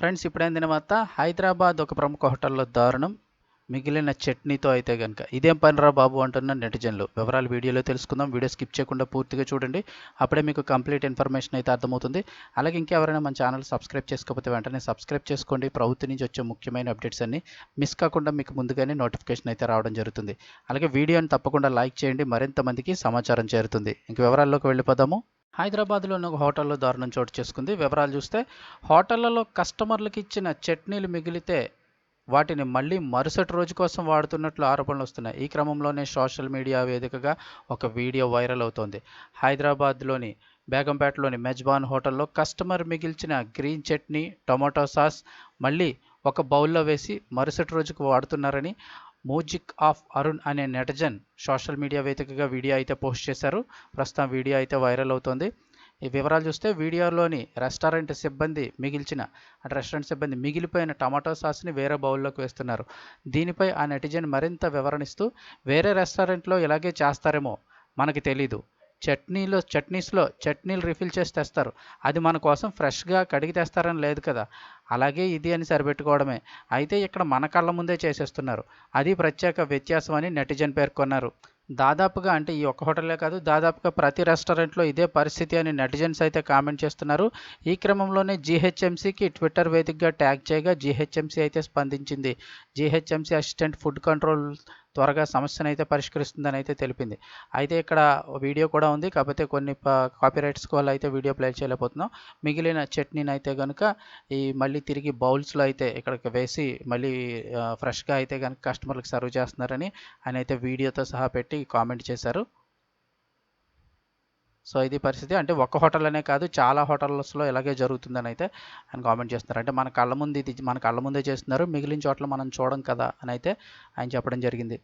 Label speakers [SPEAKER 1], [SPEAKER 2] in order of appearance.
[SPEAKER 1] Friends ఇప్పుడైన తర్వాత హైదరాబాద్ ఒక ప్రముఖ హోటల్లో దారుణం. మిగిలిన చట్నీతో అయితే కనుక ఇదేం పనిరా బాబు అంటున్న నెటిజన్లు. వివరాలు వీడియోలో తెలుసుకుందాం. వీడియో స్కిప్ చేయకుండా పూర్తిగా చూడండి. అప్పుడే మీకు కంప్లీట్ ఇన్ఫర్మేషన్ అయితే అర్థమవుతుంది. అలాగే ఇంకెవరైనా మన ఛానల్ సబ్స్క్రైబ్ చేసుకోకపోతే వెంటనే సబ్స్క్రైబ్ చేసుకోండి. ప్రభుత్వం నుంచి వచ్చే ముఖ్యమైన అప్డేట్స్ అన్ని మిస్ కాకుండా మీకు ముందుగానే నోటిఫికేషన్ అయితే రావడం జరుగుతుంది. అలాగే వీడియోని తప్పకుండా లైక్ చేయండి. మరింత మందికి సమాచారం చేరుతుంది. ఇంక వివరాల్లోకి వెళ్ళిపోదాము. హైదరాబాద్లోని ఒక హోటల్లో దారుణం చోటు చేసుకుంది. వివరాలు చూస్తే హోటళ్ళలో కస్టమర్లకు ఇచ్చిన చట్నీలు మిగిలితే వాటిని మళ్ళీ మరుసటి రోజు కోసం వాడుతున్నట్లు ఆరోపణలు వస్తున్నాయి. ఈ క్రమంలోనే సోషల్ మీడియా వేదికగా ఒక వీడియో వైరల్ అవుతోంది. హైదరాబాద్లోని బేగంపేటలోని మెజ్బాన్ హోటల్లో కస్టమర్ మిగిల్చిన గ్రీన్ చట్నీ టొమాటో సాస్ మళ్ళీ ఒక బౌల్లో వేసి మరుసటి రోజుకు వాడుతున్నారని మోజిక్ ఆఫ్ అరుణ్ అనే నెటజన్ సోషల్ మీడియా వేదికగా వీడియో అయితే పోస్ట్ చేశారు. ప్రస్తుతం వీడియో అయితే వైరల్ అవుతోంది. ఈ వివరాలు చూస్తే వీడియోలోని రెస్టారెంట్ సిబ్బంది మిగిల్చిన అంటే రెస్టారెంట్ సిబ్బంది మిగిలిపోయిన టమాటో సాస్ని వేరే బౌల్లోకి వేస్తున్నారు. దీనిపై ఆ నెటిజన్ మరింత వివరణిస్తూ వేరే రెస్టారెంట్లో ఇలాగే చేస్తారేమో మనకి తెలీదు. చట్నీలో చట్నీస్లో చట్నీలు రిఫిల్ చేసి తెస్తారు. అది మన కోసం ఫ్రెష్గా కడిగి తెస్తారని లేదు కదా. అలాగే ఇది అని సరిపెట్టుకోవడమే. అయితే ఇక్కడ మన కళ్ళ ముందే చేసేస్తున్నారు. అది ప్రత్యేక వ్యత్యాసం అని నెటిజన్ పేర్కొన్నారు. దాదాపుగా అంటే ఈ ఒక్క హోటలే కాదు దాదాపుగా ప్రతి రెస్టారెంట్లో ఇదే పరిస్థితి అని నెటిజన్స్ అయితే కామెంట్ చేస్తున్నారు. ఈ క్రమంలోనే జీహెచ్ఎంసీకి ట్విట్టర్ వేదికగా ట్యాగ్ చేయగా జీహెచ్ఎంసీ అయితే స్పందించింది. జీహెచ్ఎంసీ అసిస్టెంట్ ఫుడ్ కంట్రోల్ త్వరగా సమస్యను అయితే పరిష్కరిస్తుందని అయితే తెలిపింది. అయితే ఇక్కడ వీడియో కూడా ఉంది. కాకపోతే కొన్ని కాపీరైట్స్ వల్ల అయితే వీడియో ప్లే చేయలేకపోతున్నాం. మిగిలిన చట్నీని అయితే కనుక ఈ మళ్ళీ తిరిగి బౌల్స్లో అయితే ఇక్కడికి వేసి మళ్ళీ ఫ్రెష్గా అయితే కనుక కస్టమర్లకు సర్వ్ చేస్తున్నారని ఆయన అయితే వీడియోతో సహా పెట్టి కామెంట్ చేశారు. సో ఇది పరిస్థితి. అంటే ఒక్క హోటల్ అనే కాదు చాలా హోటల్స్లో ఇలాగే జరుగుతుందని అయితే ఆయన కామెంట్ చేస్తున్నారు. అంటే మన కళ్ళ ముందు ఇది మన కళ్ళ ముందే చేస్తున్నారు మిగిలిన చోట్ల మనం చూడం కదా అని అయితే ఆయన చెప్పడం జరిగింది.